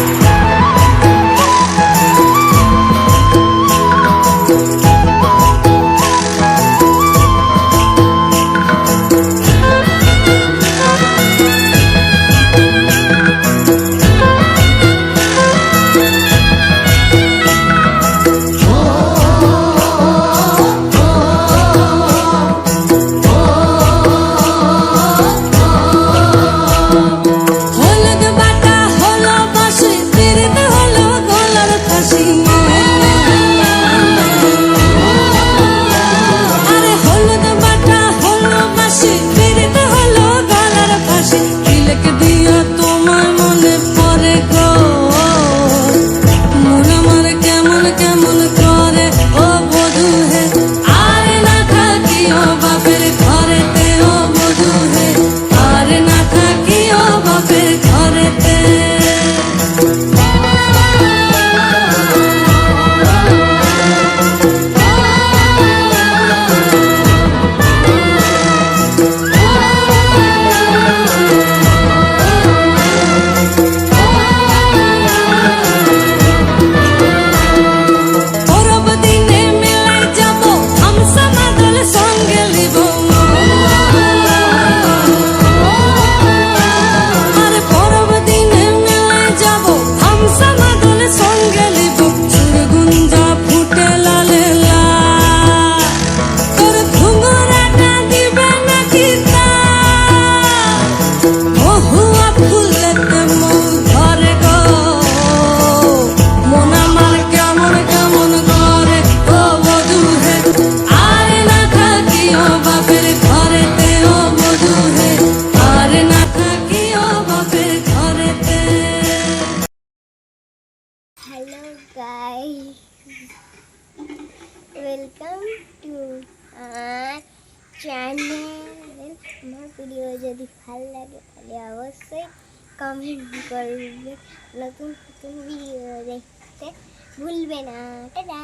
Yeah. Hi welcome to our channel আমার video যদি ভালো লাগে, তাহলে অবশ্যই কমেন্ট করবে। নতুন নতুন ভিডিও দেখতে ভুলবে না। টাটা।